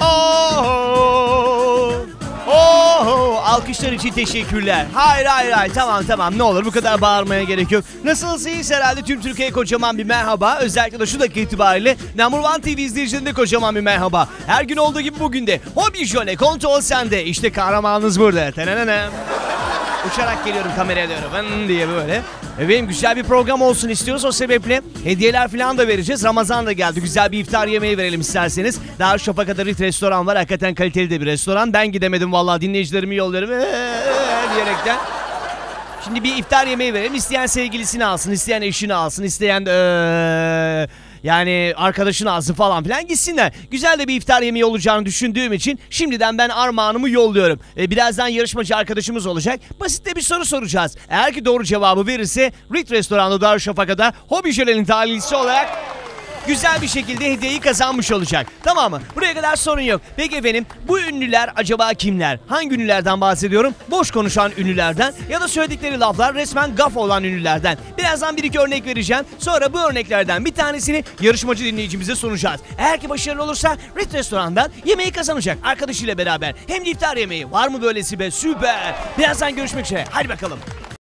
Oh! Oh! Alkışlar için teşekkürler. Hayır hayır hayır tamam tamam ne olur bu kadar bağırmaya gerek yok. Nasılsınız herhalde tüm Türkiye'ye kocaman bir merhaba. Özellikle de şu dakika itibariyle Number One TV izleyicilerine kocaman bir merhaba. Her gün olduğu gibi bugün de Hobby Jöle kontrol sende. İşte kahramanınız burada. Tenenenem. Uçarak geliyorum kameraya doğru Vın diye böyle. E, Benim güzel bir program olsun istiyoruz o sebeple hediyeler falan da vereceğiz. Ramazan da geldi. Güzel bir iftar yemeği verelim isterseniz. Daha şopa kadar bir restoran var. Hakikaten kaliteli de bir restoran. Ben gidemedim vallahi dinleyicilerimi yollarım diyerekten. Şimdi bir iftar yemeği verelim. İsteyen sevgilisini alsın, isteyen eşini alsın, isteyen eee, yani arkadaşını alsın falan filan gitsinler. Güzel de bir iftar yemeği olacağını düşündüğüm için şimdiden ben armağanımı yolluyorum. E, birazdan yarışmacı arkadaşımız olacak. Basit de bir soru soracağız. Eğer ki doğru cevabı verirse Rit Restoran'da Darüşşafaka'da Hobi Jöle'nin talihlisi olarak güzel bir şekilde hediyeyi kazanmış olacak. Tamam mı? Buraya kadar sorun yok. Peki efendim bu ünlüler acaba kimler? Hangi ünlülerden bahsediyorum? Boş konuşan ünlülerden ya da söyledikleri laflar resmen gaf olan ünlülerden. Birazdan bir iki örnek vereceğim. Sonra bu örneklerden bir tanesini yarışmacı dinleyicimize sunacağız. Eğer ki başarılı olursa Rit Restoran'dan yemeği kazanacak arkadaşıyla beraber. Hem de iftar yemeği. Var mı böylesi be? Süper. Birazdan görüşmek üzere. Hadi bakalım.